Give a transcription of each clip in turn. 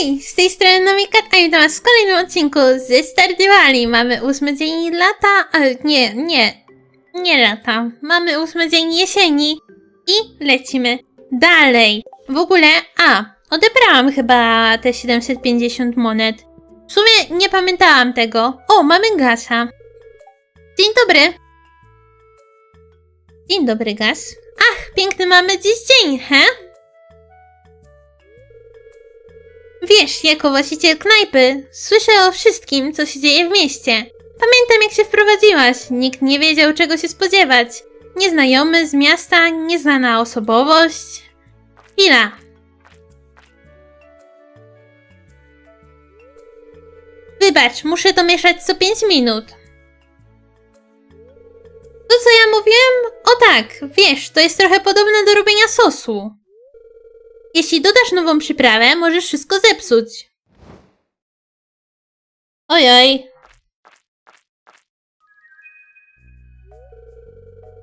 Hej, z tej strony Nomikat, a witam was w kolejnym odcinku ze Stardew Mamy ósmy dzień lata, ale nie, nie, nie lata. Mamy ósmy dzień jesieni i lecimy dalej. W ogóle, a, odebrałam chyba te 750 monet. W sumie nie pamiętałam tego. O, mamy gasa. Dzień dobry. Dzień dobry, gaz. Ach, piękny mamy dziś dzień, he? Wiesz, jako właściciel knajpy, słyszę o wszystkim, co się dzieje w mieście. Pamiętam, jak się wprowadziłaś. Nikt nie wiedział, czego się spodziewać. Nieznajomy z miasta, nieznana osobowość. Chwila. Wybacz, muszę to mieszać co 5 minut. To, co ja mówiłem? O tak, wiesz, to jest trochę podobne do robienia sosu. Jeśli dodasz nową przyprawę, możesz wszystko zepsuć. Ojoj.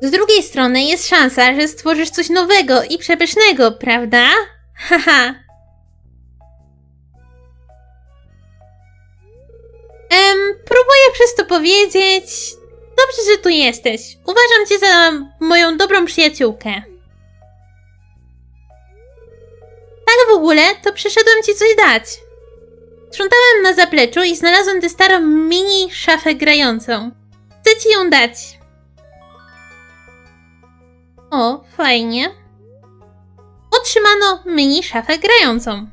Z drugiej strony jest szansa, że stworzysz coś nowego i przepysznego, prawda? Haha. Em, próbuję przez to powiedzieć. Dobrze, że tu jesteś. Uważam cię za moją dobrą przyjaciółkę. Tak w ogóle, to przyszedłem ci coś dać. Sprzątałem na zapleczu i znalazłem tę starą mini szafę grającą. Chcę ci ją dać. O, fajnie. Otrzymano mini szafę grającą.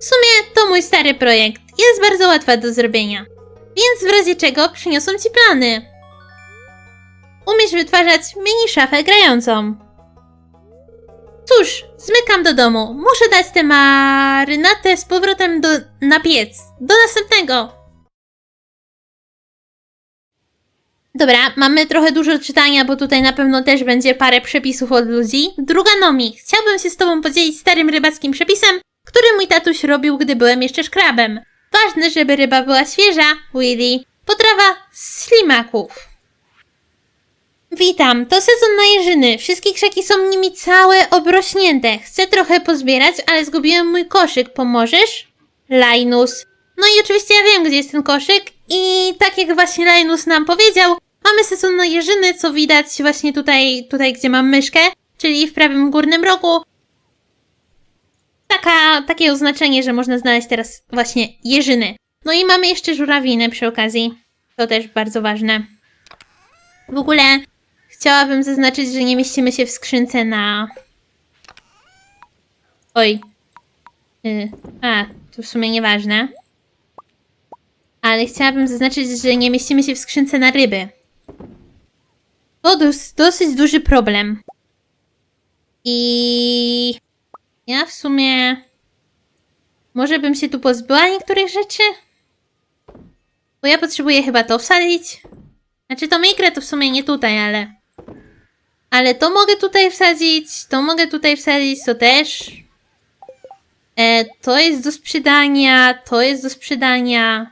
W sumie to mój stary projekt. Jest bardzo łatwa do zrobienia. Więc w razie czego przyniosą ci plany. Umiesz wytwarzać mini szafę grającą. Cóż, zmykam do domu. Muszę dać tę marynatę z powrotem do, na piec. Do następnego. Dobra, mamy trochę dużo czytania, bo tutaj na pewno też będzie parę przepisów od ludzi. Druga Nomi, chciałbym się z tobą podzielić starym rybackim przepisem, który mój tatuś robił, gdy byłem jeszcze szkrabem. Ważne, żeby ryba była świeża, Willy. Potrawa z ślimaków. Witam, to sezon na jeżyny. Wszystkie krzaki są nimi całe obrośnięte. Chcę trochę pozbierać, ale zgubiłem mój koszyk. Pomożesz? Linus. No i oczywiście ja wiem, gdzie jest ten koszyk. I tak jak właśnie Linus nam powiedział, mamy sezon na jeżyny, co widać właśnie tutaj, tutaj gdzie mam myszkę, czyli w prawym górnym rogu. Taka, takie oznaczenie, że można znaleźć teraz właśnie jeżyny. No i mamy jeszcze żurawiny przy okazji. To też bardzo ważne. W ogóle Chciałabym zaznaczyć, że nie mieścimy się w skrzynce na... Oj. Y, a, to w sumie nieważne. Ale chciałabym zaznaczyć, że nie mieścimy się w skrzynce na ryby. To dos dosyć duży problem. I... Ja w sumie... Może bym się tu pozbyła niektórych rzeczy? Bo ja potrzebuję chyba to wsadzić. Znaczy to mikrę to w sumie nie tutaj, ale... Ale to mogę tutaj wsadzić, to mogę tutaj wsadzić, to też. E, to jest do sprzedania, to jest do sprzedania.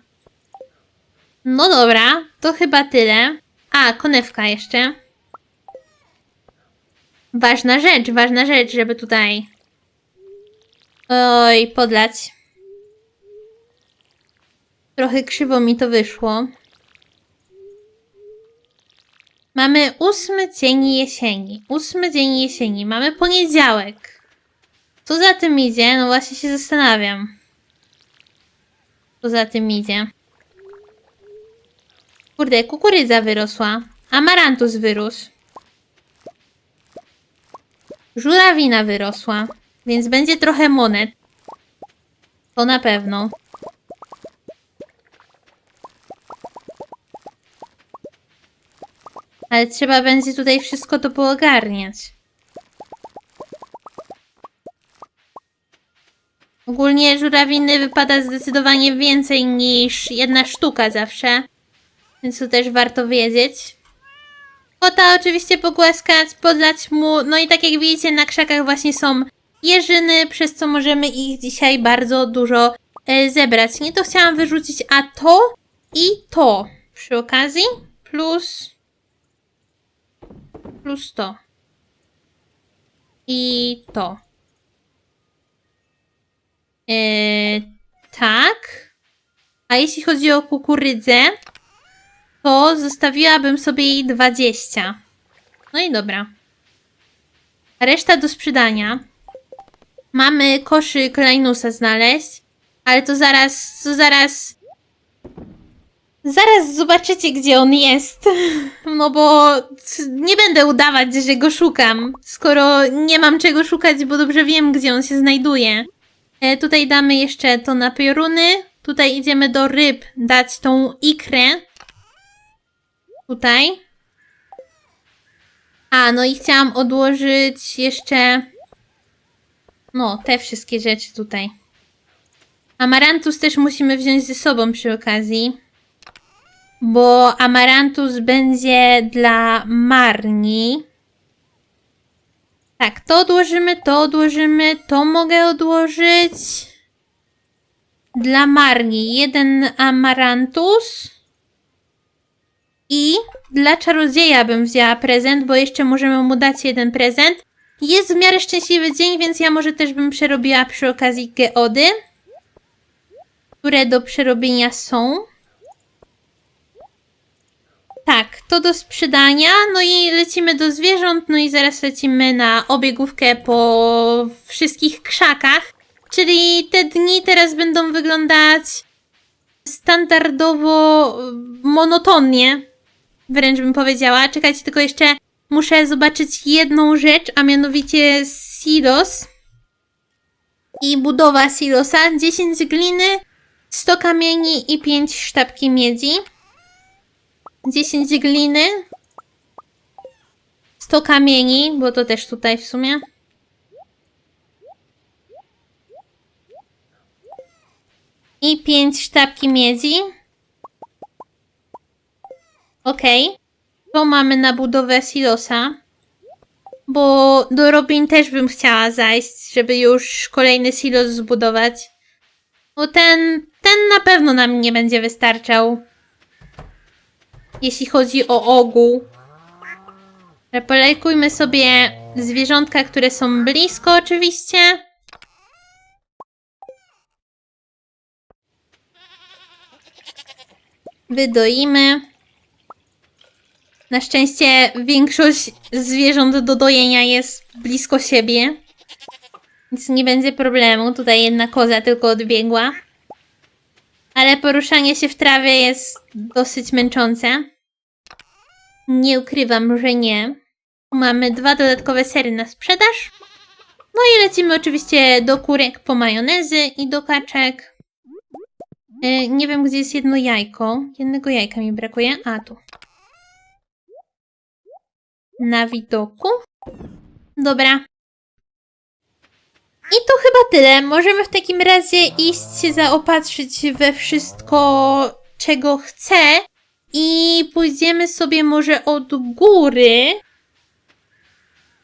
No dobra, to chyba tyle. A, konewka jeszcze. Ważna rzecz, ważna rzecz, żeby tutaj... Oj, podlać. Trochę krzywo mi to wyszło. Mamy ósmy dzień jesieni. Ósmy dzień jesieni. Mamy poniedziałek. Co za tym idzie? No właśnie się zastanawiam. Co za tym idzie? Kurde, kukurydza wyrosła. Amarantus wyrósł. Żurawina wyrosła. Więc będzie trochę monet. To na pewno. Ale trzeba będzie tutaj wszystko to poogarniać. Ogólnie żurawiny wypada zdecydowanie więcej niż jedna sztuka zawsze. Więc to też warto wiedzieć. Kota oczywiście pogłaskać, podlać mu. No i tak jak widzicie na krzakach właśnie są jeżyny, przez co możemy ich dzisiaj bardzo dużo e, zebrać. Nie to chciałam wyrzucić, a to i to przy okazji. Plus plus to. I to. Eee, tak. A jeśli chodzi o kukurydzę, to zostawiłabym sobie jej 20. No i dobra. Reszta do sprzedania. Mamy koszyk Linusa znaleźć, ale to zaraz, to zaraz... Zaraz zobaczycie, gdzie on jest. No bo nie będę udawać, że go szukam, skoro nie mam czego szukać, bo dobrze wiem, gdzie on się znajduje. E, tutaj damy jeszcze to na pioruny. Tutaj idziemy do ryb dać tą ikrę. Tutaj. A, no i chciałam odłożyć jeszcze. No, te wszystkie rzeczy tutaj. Amarantus też musimy wziąć ze sobą przy okazji. Bo amarantus będzie dla Marni. Tak, to odłożymy, to odłożymy, to mogę odłożyć. Dla Marni jeden amarantus. I dla czarodzieja bym wzięła prezent, bo jeszcze możemy mu dać jeden prezent. Jest w miarę szczęśliwy dzień, więc ja może też bym przerobiła przy okazji geody, które do przerobienia są. Tak, to do sprzedania. No i lecimy do zwierząt, no i zaraz lecimy na obiegówkę po wszystkich krzakach. Czyli te dni teraz będą wyglądać standardowo y, monotonnie. Wręcz bym powiedziała. Czekajcie, tylko jeszcze muszę zobaczyć jedną rzecz, a mianowicie silos. I budowa silosa. 10 gliny, 100 kamieni i 5 sztabki miedzi. 10 gliny. 100 kamieni, bo to też tutaj w sumie. I 5 sztabki miedzi. Okej. To mamy na budowę silosa. Bo do Robin też bym chciała zajść, żeby już kolejny silos zbudować. Bo ten, ten na pewno nam nie będzie wystarczał jeśli chodzi o ogół. Polejkujmy sobie zwierzątka, które są blisko oczywiście. Wydoimy. Na szczęście większość zwierząt do dojenia jest blisko siebie. Więc nie będzie problemu. Tutaj jedna koza tylko odbiegła. Ale poruszanie się w trawie jest dosyć męczące. Nie ukrywam, że nie. Mamy dwa dodatkowe sery na sprzedaż. No i lecimy oczywiście do kurek po majonezy i do kaczek. E, nie wiem, gdzie jest jedno jajko. Jednego jajka mi brakuje. A, tu. Na widoku. Dobra. I to chyba tyle. Możemy w takim razie iść się zaopatrzyć we wszystko, czego chcę. I pójdziemy sobie może od góry.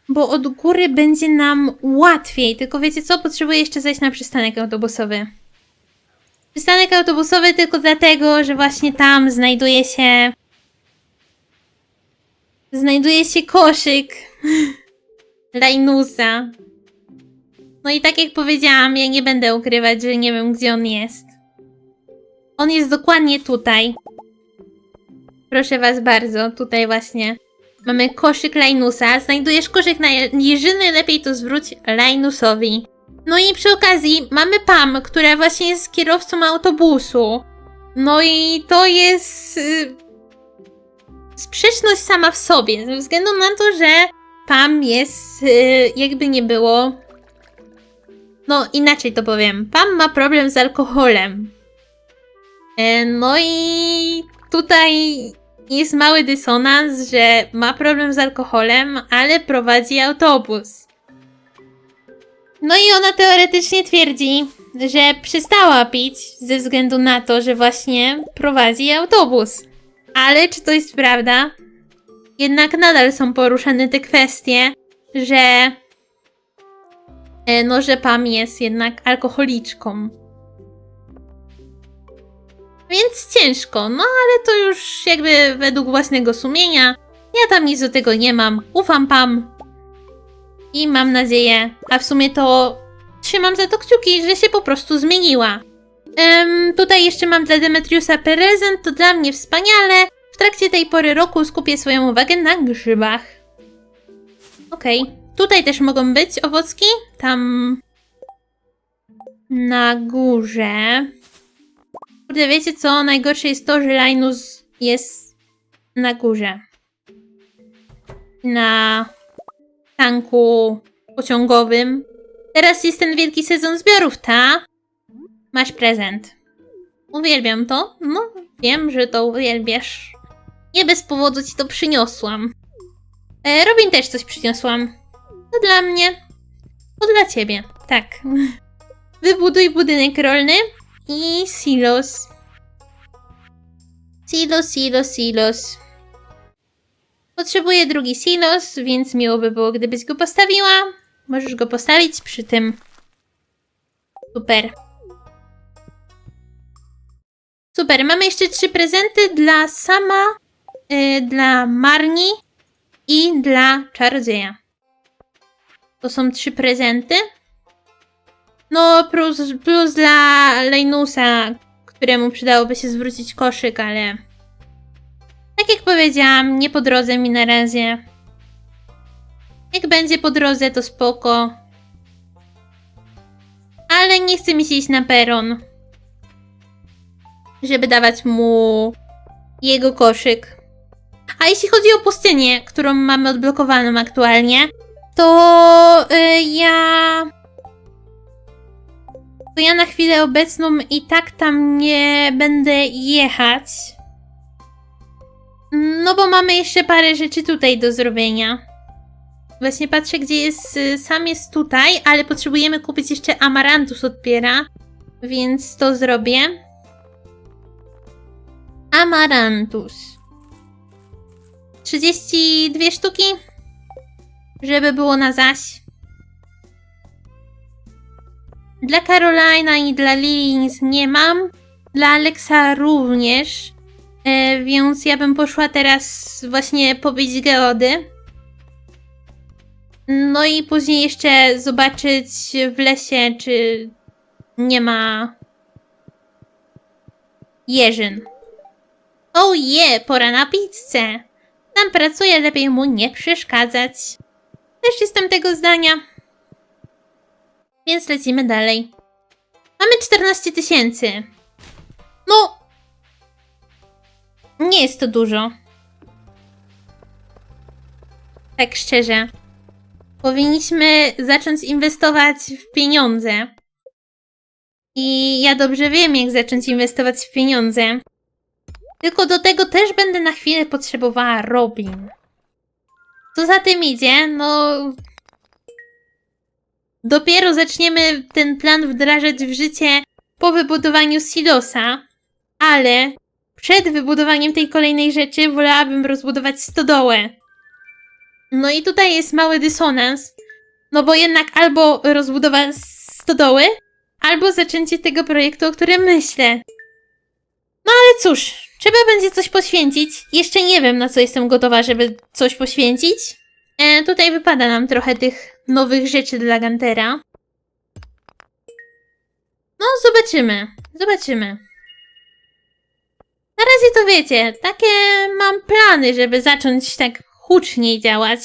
Bo od góry będzie nam łatwiej. Tylko wiecie co? Potrzebuję jeszcze zejść na przystanek autobusowy. Przystanek autobusowy tylko dlatego, że właśnie tam znajduje się. Znajduje się koszyk Lainusa. No i tak jak powiedziałam, ja nie będę ukrywać, że nie wiem, gdzie on jest. On jest dokładnie tutaj. Proszę was bardzo, tutaj właśnie mamy koszyk Linusa. Znajdujesz koszyk na jeżyny, lepiej to zwróć Linusowi. No i przy okazji mamy Pam, która właśnie jest kierowcą autobusu. No i to jest yy, sprzeczność sama w sobie, ze względu na to, że Pam jest, yy, jakby nie było, no inaczej to powiem, Pam ma problem z alkoholem. E, no i tutaj jest mały dysonans, że ma problem z alkoholem, ale prowadzi autobus. No i ona teoretycznie twierdzi, że przestała pić ze względu na to, że właśnie prowadzi autobus. Ale czy to jest prawda? Jednak nadal są poruszane te kwestie, że no, że Pam jest jednak alkoholiczką. Więc ciężko, no ale to już jakby według własnego sumienia. Ja tam nic do tego nie mam. Ufam Pam. I mam nadzieję, a w sumie to trzymam za to kciuki, że się po prostu zmieniła. Tutaj jeszcze mam dla Demetriusa prezent, to dla mnie wspaniale. W trakcie tej pory roku skupię swoją uwagę na grzybach. Okej, tutaj też mogą być owocki. Tam na górze. Kurde, wiecie co? Najgorsze jest to, że Linus jest na górze. Na tanku pociągowym. Teraz jest ten wielki sezon zbiorów, ta? Masz prezent. Uwielbiam to. No, wiem, że to uwielbiasz. Nie bez powodu ci to przyniosłam. E, Robin też coś przyniosłam. To dla mnie. To dla ciebie. Tak. Wybuduj budynek rolny i silos. Silos, silos, silos. Potrzebuję drugi silos, więc miło by było, gdybyś go postawiła. Możesz go postawić przy tym. Super. Super, mamy jeszcze trzy prezenty dla sama, y, dla Marni i dla czarodzieja. To są trzy prezenty. No, plus, plus dla Leinusa, któremu przydałoby się zwrócić koszyk, ale... Tak jak powiedziałam, nie po drodze mi na razie. Jak będzie po drodze, to spoko. Ale nie chce mi się iść na peron. Żeby dawać mu jego koszyk. A jeśli chodzi o pustynię, którą mamy odblokowaną aktualnie, to y, ja. To ja na chwilę obecną i tak tam nie będę jechać. No bo mamy jeszcze parę rzeczy tutaj do zrobienia. Właśnie patrzę, gdzie jest. y, Sam jest tutaj, ale potrzebujemy kupić jeszcze amarantus od Piera, więc to zrobię. Amarantus. 32 sztuki, żeby było na zaś. Dla Carolina i dla Lily nic nie mam. Dla Alexa również. E, więc ja bym poszła teraz właśnie pobić geody. No i później jeszcze zobaczyć w lesie, czy nie ma jeżyn. O je, pora na pizzę. Tam pracuje, lepiej mu nie przeszkadzać. Też jestem tego zdania. Więc lecimy dalej. Mamy 14 tysięcy. No. Nie jest to dużo. Tak szczerze. Powinniśmy zacząć inwestować w pieniądze. I ja dobrze wiem, jak zacząć inwestować w pieniądze. Tylko do tego też będę na chwilę potrzebowała Robin. Co za tym idzie, no. Dopiero zaczniemy ten plan wdrażać w życie po wybudowaniu silosa, ale przed wybudowaniem tej kolejnej rzeczy wolałabym rozbudować stodołę. No i tutaj jest mały dysonans, no bo jednak albo rozbudowa stodoły, albo zaczęcie tego projektu, o którym myślę. No ale cóż, trzeba będzie coś poświęcić. Jeszcze nie wiem, na co jestem gotowa, żeby coś poświęcić. E, tutaj wypada nam trochę tych nowych rzeczy dla Gantera. No, zobaczymy. Zobaczymy. Na razie to wiecie, takie mam plany, żeby zacząć tak huczniej działać.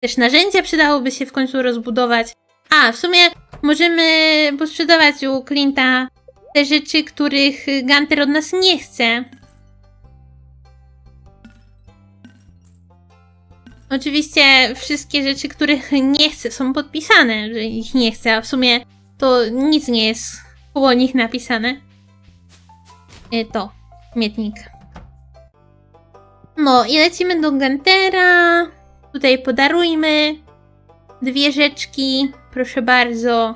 Też narzędzia przydałoby się w końcu rozbudować. A, w sumie możemy posprzedawać u Clint'a te rzeczy, których Gunter od nas nie chce. Oczywiście wszystkie rzeczy, których nie chce, są podpisane, że ich nie chce, a w sumie to nic nie jest koło nich napisane. E, To, śmietnik. No i lecimy do Guntera. Tutaj podarujmy dwie rzeczki, proszę bardzo.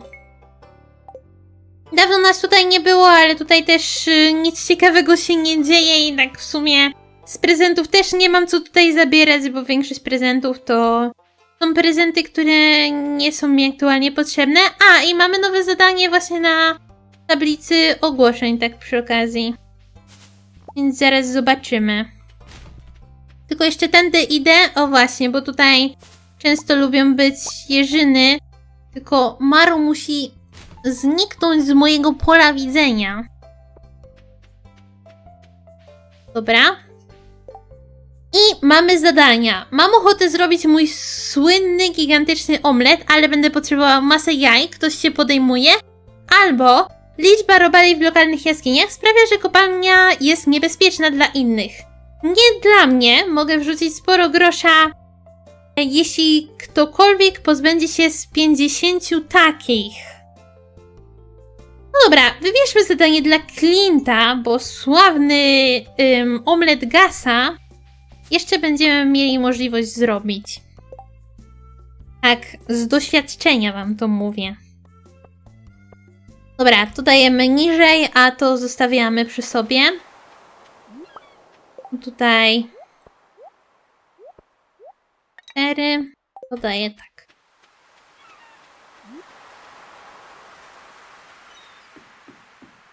Dawno nas tutaj nie było, ale tutaj też y, nic ciekawego się nie dzieje i tak w sumie z prezentów też nie mam co tutaj zabierać, bo większość prezentów to są prezenty, które nie są mi aktualnie potrzebne. A, i mamy nowe zadanie właśnie na tablicy ogłoszeń, tak przy okazji. Więc zaraz zobaczymy. Tylko jeszcze tędy idę. O właśnie, bo tutaj często lubią być jeżyny. Tylko Maru musi zniknąć z mojego pola widzenia. Dobra. I mamy zadania. Mam ochotę zrobić mój słynny, gigantyczny omlet, ale będę potrzebowała masę jaj, ktoś się podejmuje. Albo liczba robali w lokalnych jaskiniach sprawia, że kopalnia jest niebezpieczna dla innych. Nie dla mnie, mogę wrzucić sporo grosza, jeśli ktokolwiek pozbędzie się z 50 takich. No dobra, wybierzmy zadanie dla Clint'a, bo sławny ym, omlet Gasa jeszcze będziemy mieli możliwość zrobić. Tak, z doświadczenia wam to mówię. Dobra, to dajemy niżej, a to zostawiamy przy sobie. Tutaj. Cztery. Podaję tak.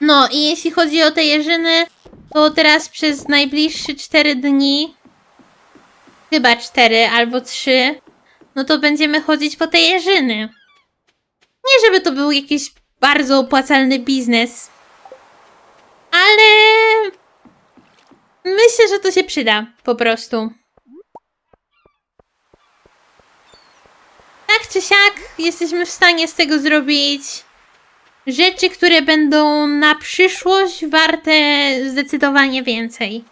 No i jeśli chodzi o te jeżyny, to teraz przez najbliższe 4 dni, chyba 4 albo 3, no to będziemy chodzić po te jeżyny. Nie żeby to był jakiś bardzo opłacalny biznes, ale myślę, że to się przyda po prostu. Tak czy siak, jesteśmy w stanie z tego zrobić rzeczy, które będą na przyszłość warte zdecydowanie więcej.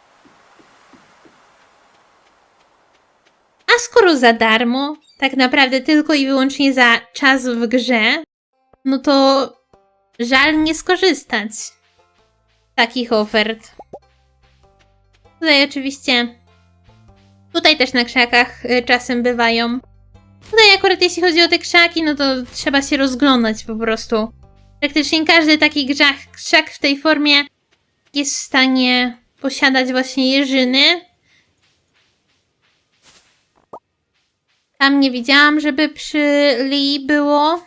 A za darmo, tak naprawdę tylko i wyłącznie za czas w grze, no to żal nie skorzystać z takich ofert. Tutaj oczywiście, tutaj też na krzakach y, czasem bywają. Tutaj akurat jeśli chodzi o te krzaki, no to trzeba się rozglądać po prostu. Praktycznie każdy taki grzach, krzak w tej formie jest w stanie posiadać właśnie jeżyny. Tam nie widziałam, żeby przy Lee było.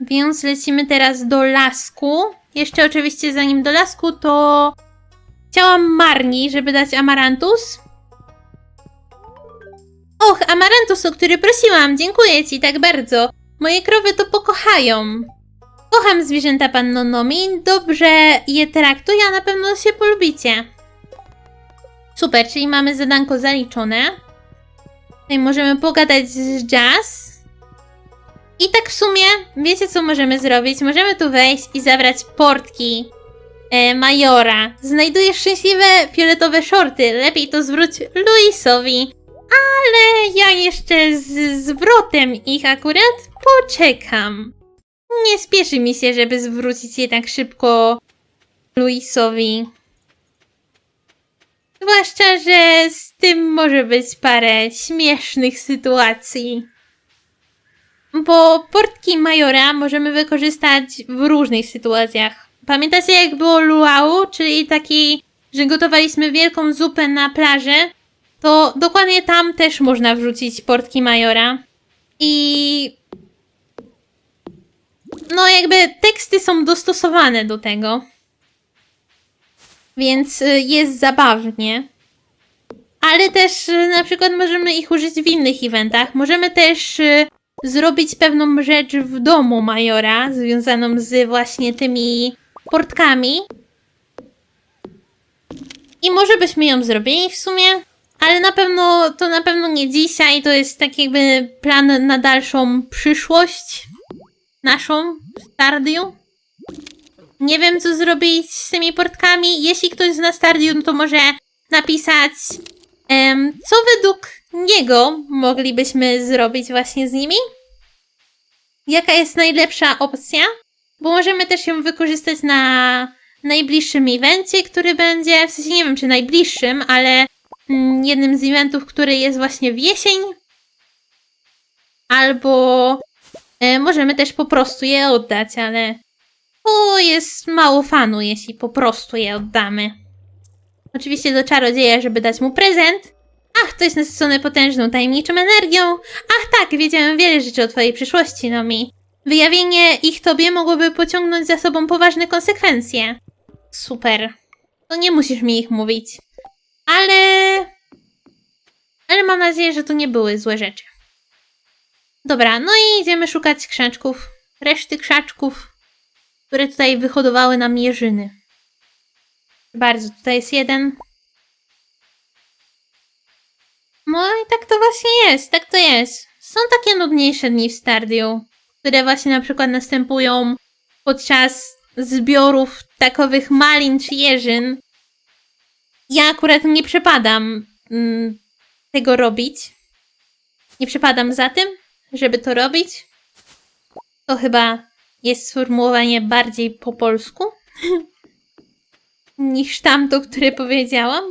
Więc lecimy teraz do lasku. Jeszcze oczywiście zanim do lasku, to chciałam Marni, żeby dać amarantus. Och, amarantus, o który prosiłam, dziękuję ci tak bardzo. Moje krowy to pokochają. Kocham zwierzęta, panno Nomi. Dobrze je traktuję, a na pewno się polubicie. Super, czyli mamy zadanko zaliczone. Tutaj możemy pogadać z Jazz. I tak w sumie, wiecie co możemy zrobić? Możemy tu wejść i zabrać portki e, Majora. Znajdujesz szczęśliwe fioletowe shorty. Lepiej to zwróć Luisowi. Ale ja jeszcze z zwrotem ich akurat poczekam. Nie spieszy mi się, żeby zwrócić je tak szybko Luisowi. Zwłaszcza, że z tym może być parę śmiesznych sytuacji. Bo portki Majora możemy wykorzystać w różnych sytuacjach. Pamiętacie jak było luau, czyli taki, że gotowaliśmy wielką zupę na plaży? To dokładnie tam też można wrzucić portki Majora. I no jakby teksty są dostosowane do tego. Więc y, jest zabawnie. Ale też y, na przykład możemy ich użyć w innych eventach. Możemy też y, zrobić pewną rzecz w domu Majora, związaną z właśnie tymi portkami. I może byśmy ją zrobili w sumie, ale na pewno to na pewno nie dzisiaj, to jest tak jakby plan na dalszą przyszłość naszą w Stardew. Nie wiem, co zrobić z tymi portkami. Jeśli ktoś zna Stardew, no to może napisać, co według niego moglibyśmy zrobić właśnie z nimi. Jaka jest najlepsza opcja? Bo możemy też ją wykorzystać na najbliższym evencie, który będzie, w sensie nie wiem czy najbliższym, ale mm, jednym z eventów, który jest właśnie w jesień. Albo E, możemy też po prostu je oddać, ale jest mało fanu, jeśli po prostu je oddamy. Oczywiście do czarodzieja, żeby dać mu prezent. Ach, to jest nasycone potężną, tajemniczą energią. Ach tak, wiedziałem wiele rzeczy o twojej przyszłości, Nomi. Wyjawienie ich tobie mogłoby pociągnąć za sobą poważne konsekwencje. Super. To nie musisz mi ich mówić. Ale... Ale mam nadzieję, że to nie były złe rzeczy. Dobra, no i idziemy szukać krzaczków. reszty krzaczków, które tutaj wyhodowały nam jeżyny. Bardzo, tutaj jest jeden. No i tak to właśnie jest, tak to jest. Są takie nudniejsze dni w Stardew, które właśnie na przykład następują podczas zbiorów takowych malin czy jeżyn. Ja akurat nie przepadam mm, tego robić. Nie przepadam za tym, żeby to robić. To chyba jest sformułowanie bardziej po polsku niż tamto, które powiedziałam.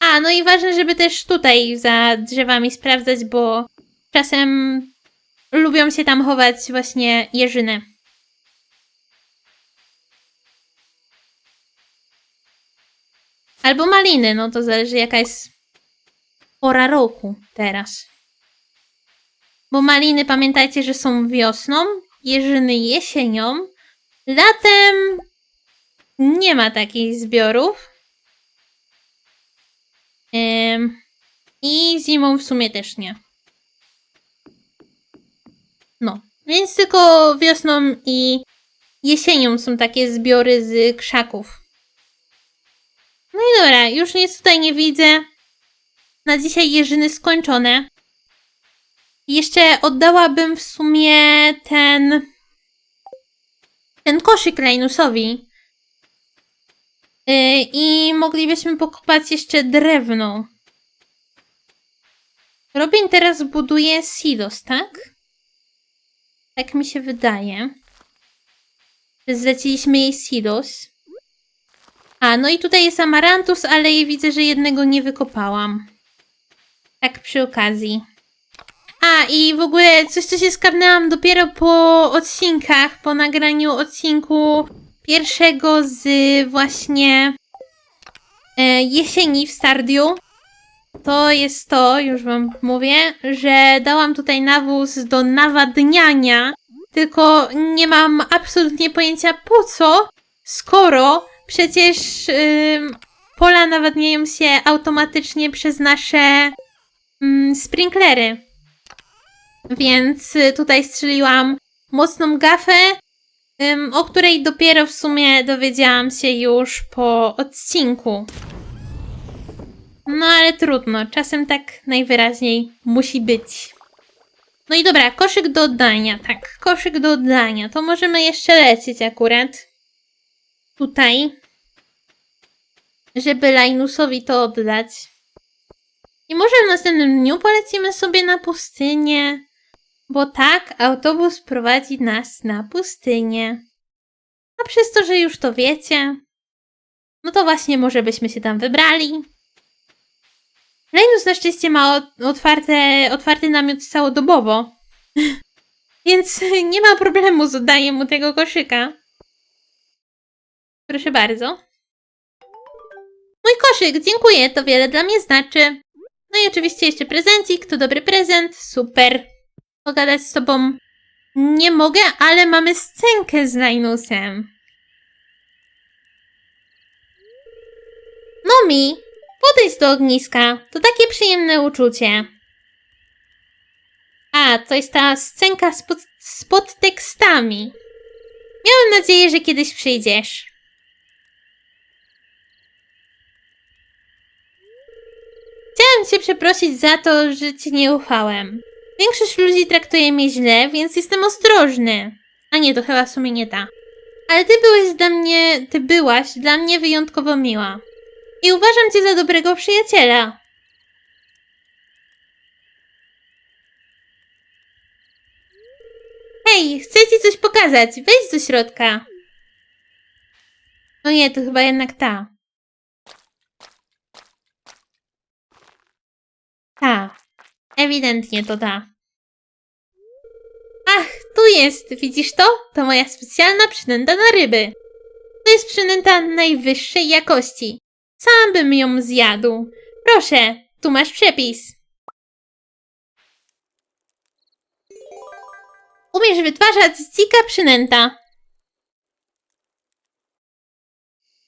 A, no i ważne, żeby też tutaj za drzewami sprawdzać, bo czasem lubią się tam chować właśnie jeżyny. Albo maliny, no to zależy jaka jest pora roku teraz. Bo maliny pamiętajcie, że są wiosną, jeżyny jesienią, latem nie ma takich zbiorów. I zimą w sumie też nie. No, więc tylko wiosną i jesienią są takie zbiory z krzaków. No i dobra, już nic tutaj nie widzę. Na dzisiaj jeżyny skończone. Jeszcze oddałabym w sumie ten. ten koszyk Rainusowi. Yy, I moglibyśmy pokopać jeszcze drewno. Robin teraz buduje silos, tak? Tak mi się wydaje. Zleciliśmy jej silos. A, no i tutaj jest amarantus, ale widzę, że jednego nie wykopałam. Tak przy okazji. I w ogóle coś, co się skapnęłam dopiero po odcinkach, po nagraniu odcinku pierwszego z właśnie e, jesieni w Stardiu. To jest to, już wam mówię, że dałam tutaj nawóz do nawadniania, tylko nie mam absolutnie pojęcia po co, skoro przecież pola nawadniają się automatycznie przez nasze ym, sprinklery. Więc y, tutaj strzeliłam mocną gafę, o której dopiero w sumie dowiedziałam się już po odcinku. No ale trudno, czasem tak najwyraźniej musi być. No i dobra, koszyk do oddania, tak, koszyk do oddania. To możemy jeszcze lecieć akurat. Tutaj. Żeby Linusowi to oddać. I może w następnym dniu polecimy sobie na pustynię. Bo tak, autobus prowadzi nas na pustynię. A przez to, że już to wiecie, no to właśnie może byśmy się tam wybrali. Linus na szczęście ma otwarte, otwarty namiot całodobowo. Więc nie ma problemu z oddaniem mu tego koszyka. Proszę bardzo. Mój koszyk, dziękuję, to wiele dla mnie znaczy. No i oczywiście jeszcze prezencik, to dobry prezent, super. Pogadać z tobą nie mogę, ale mamy scenkę z Linusem. Nomi, podejdź do ogniska, to takie przyjemne uczucie. A, to jest ta scenka z, pod, z podtekstami. Miałem nadzieję, że kiedyś przyjdziesz. Chciałem cię przeprosić za to, że ci nie ufałem. Większość ludzi traktuje mnie źle, więc jestem ostrożny. A nie, to chyba w sumie nie ta. Ale ty byłeś dla mnie, ty byłaś dla mnie wyjątkowo miła. I uważam cię za dobrego przyjaciela. Hej, chcę ci coś pokazać. Wejdź do środka. No nie, to chyba jednak ta. Ta. Ewidentnie to ta. Ach, tu jest, widzisz to? To moja specjalna przynęta na ryby. To jest przynęta najwyższej jakości. Sam bym ją zjadł. Proszę, tu masz przepis. Umiesz wytwarzać dzika przynęta.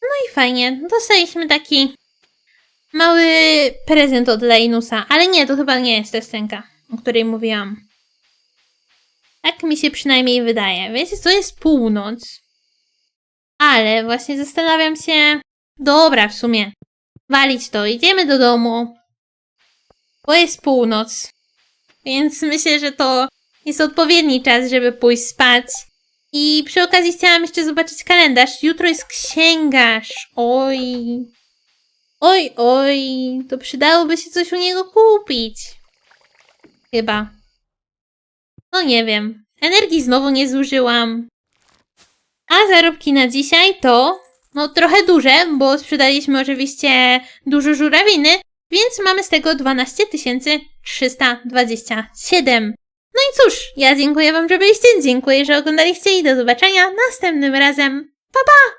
No i fajnie, dostaliśmy taki mały prezent od Leinusa, ale nie, to chyba nie jest ta scenka, o której mówiłam. Tak mi się przynajmniej wydaje. Wiecie, co jest północ? Ale właśnie zastanawiam się. Dobra, w sumie. Walić to, idziemy do domu. Bo jest północ. Więc myślę, że to jest odpowiedni czas, żeby pójść spać. I przy okazji chciałam jeszcze zobaczyć kalendarz. Jutro jest księgarz. Oj. Oj, oj. To przydałoby się coś u niego kupić. Chyba. No nie wiem. Energii znowu nie zużyłam. A zarobki na dzisiaj to no trochę duże, bo sprzedaliśmy oczywiście dużo żurawiny, więc mamy z tego 12 327. No i cóż, ja dziękuję Wam, że byliście, dziękuję, że oglądaliście i do zobaczenia następnym razem. Pa, pa!